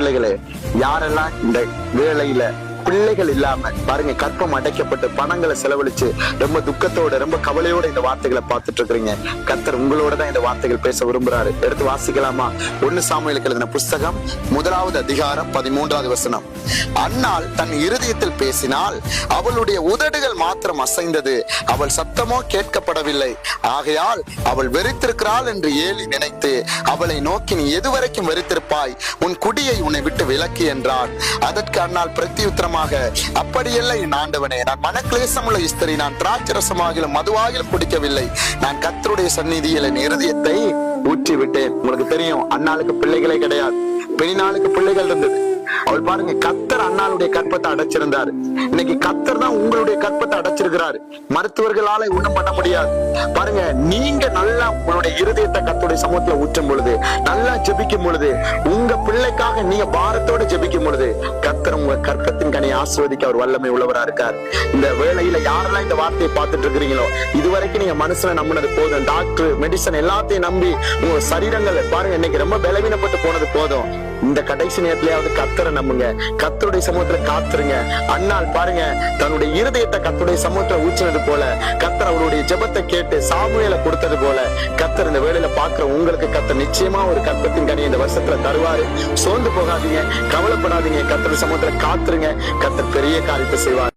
பிள்ளைகளே யாரெல்லாம் இந்த வேலையில பிள்ளைகள் இல்லாம பாருங்க கற்பம் அடைக்கப்பட்டு பணங்களை செலவழிச்சு ரொம்ப துக்கத்தோட ரொம்ப கவலையோட இந்த வார்த்தைகளை பார்த்துட்டு இருக்கிறீங்க கத்தர் உங்களோட தான் இந்த வார்த்தைகள் பேச விரும்புறாரு. எடுத்து வாசிக்கலாமா? ஒன்னு சாமியலுக்கு எழுதின புஸ்தகம் முதலாவது அதிகாரம் பதிமூன்றாவது வசனம். அன்னால் தன் இருதயத்தில் பேசினால் அவளுடைய உதடுகள் மாத்திரம் அசைந்தது. அவள் சத்தமோ கேட்கப்படவில்லை. ஆகையால் அவள் வெறித்திருக்கிறாள் என்று ஏலி நினைத்து அவளை நோக்கி நீ எதுவரைக்கும் வெறித்திருப்பாய்? உன் குடியை உன்னை விட்டு விலக்கு என்றார் அதற்கு அன்னால் பிரத்தியுத்தரம் காரணமாக அப்படியல்ல என் ஆண்டவனே. நான் மனக்லேசமுள்ள இஸ்திரி நான் திராட்சரசமாகிலும் மதுவாகிலும் குடிக்கவில்லை. நான் கத்தருடைய சந்நிதியில் என் இருதயத்தை ஊற்றி விட்டேன் உங்களுக்கு தெரியும் அண்ணாளுக்கு பிள்ளைகளே கிடையாது. பெரிய நாளுக்கு பிள்ளைகள் இருந்தது. அவர் பாருங்க கத்தர் அண்ணாளுடைய கற்பத்தை அடைச்சிருந்தாரு. இன்னைக்கு கத்தர் தான் உங்களுடைய கற்பத்தை அடைச்சிருக்கிறாரு. மருத்துவர்களால ஒண்ணும் பண்ண முடியாது. பாருங்க நீங்க நல்லா உங்களுடைய இருதயத்தை கத்துடைய சமூகத்துல ஊற்றும் பொழுது நல்லா ஜெபிக்கும் பொழுது உங்க பிள்ளைக்காக நீங்க பாரத்தோட ஜெபிக்கும் பொழுது கத்தர் உங்க கற்பத்தின் கனி ஆசிர்வதிக்க அவர் வல்லமை உள்ளவரா இருக்கார். இந்த வேலையில யாரெல்லாம் இந்த வார்த்தையை பார்த்துட்டு இருக்கிறீங்களோ இதுவரைக்கும் நீங்க மனசுல நம்பினது போதும். டாக்டர் மெடிசன் எல்லாத்தையும் நம்பி உங்க சரீரங்கள் பாருங்க இன்னைக்கு ரொம்ப பலவீனப்பட்டு போனது போதும். இந்த கடைசி நேரத்திலேயாவது கத்தரை நம்புங்க. கத்தருடைய சமூகத்துல காத்துருங்க. அண்ணால் பாருங்க தன்னுடைய இருதயத்தை கத்தருடைய சமூகத்துல ஊச்சினது போல கத்தர் அவருடைய ஜெபத்தை கேட்டு சாமுவேல கொடுத்தது போல கத்தர் இந்த வேலையில பாக்குற உங்களுக்கு கத்தர் நிச்சயமா ஒரு கற்பத்தின் கனி இந்த வருஷத்துல தருவாரு. சோர்ந்து போகாதீங்க கவலைப்படாதீங்க கத்தருடைய சமூகத்துல காத்துருங்க கத்தர் பெரிய காரியத்தை செய்வார்.